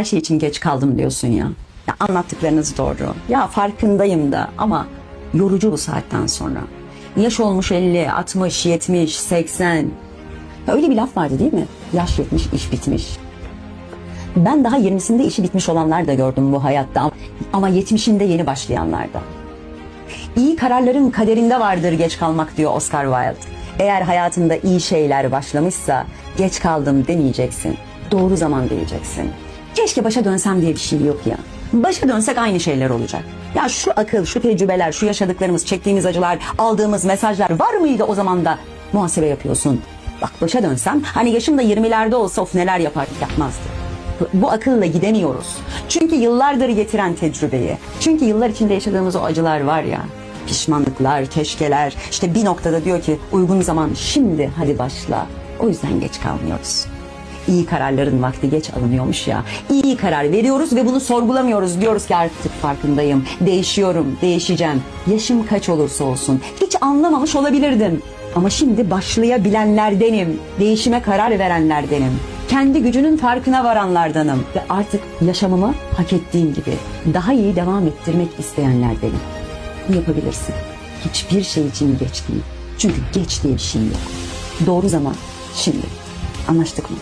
Her şey için geç kaldım diyorsun ya. ya anlattıklarınız doğru. Ya farkındayım da ama yorucu bu saatten sonra. Yaş olmuş 50, 60, 70, 80. Ya öyle bir laf vardı değil mi? Yaş yetmiş, iş bitmiş. Ben daha 20'sinde işi bitmiş olanlar da gördüm bu hayatta. Ama 70'inde yeni başlayanlar da. İyi kararların kaderinde vardır geç kalmak diyor Oscar Wilde. Eğer hayatında iyi şeyler başlamışsa geç kaldım demeyeceksin. Doğru zaman diyeceksin. Keşke başa dönsem diye bir şey yok ya. Başa dönsek aynı şeyler olacak. Ya şu akıl, şu tecrübeler, şu yaşadıklarımız, çektiğimiz acılar, aldığımız mesajlar var mıydı o zaman da muhasebe yapıyorsun. Bak başa dönsem hani yaşım da 20'lerde olsa of neler yapardık yapmazdı. Bu akılla gidemiyoruz. Çünkü yıllardır getiren tecrübeyi, çünkü yıllar içinde yaşadığımız o acılar var ya, pişmanlıklar, keşkeler, işte bir noktada diyor ki uygun zaman şimdi hadi başla. O yüzden geç kalmıyoruz. İyi kararların vakti geç alınıyormuş ya. İyi karar veriyoruz ve bunu sorgulamıyoruz. Diyoruz ki artık farkındayım, değişiyorum, değişeceğim. Yaşım kaç olursa olsun. Hiç anlamamış olabilirdim. Ama şimdi başlayabilenlerdenim. Değişime karar verenlerdenim. Kendi gücünün farkına varanlardanım. Ve artık yaşamımı hak ettiğim gibi daha iyi devam ettirmek isteyenlerdenim. Bunu yapabilirsin. Hiçbir şey için geç değil. Çünkü geç diye bir şey yok. Doğru zaman şimdi. Anlaştık mı?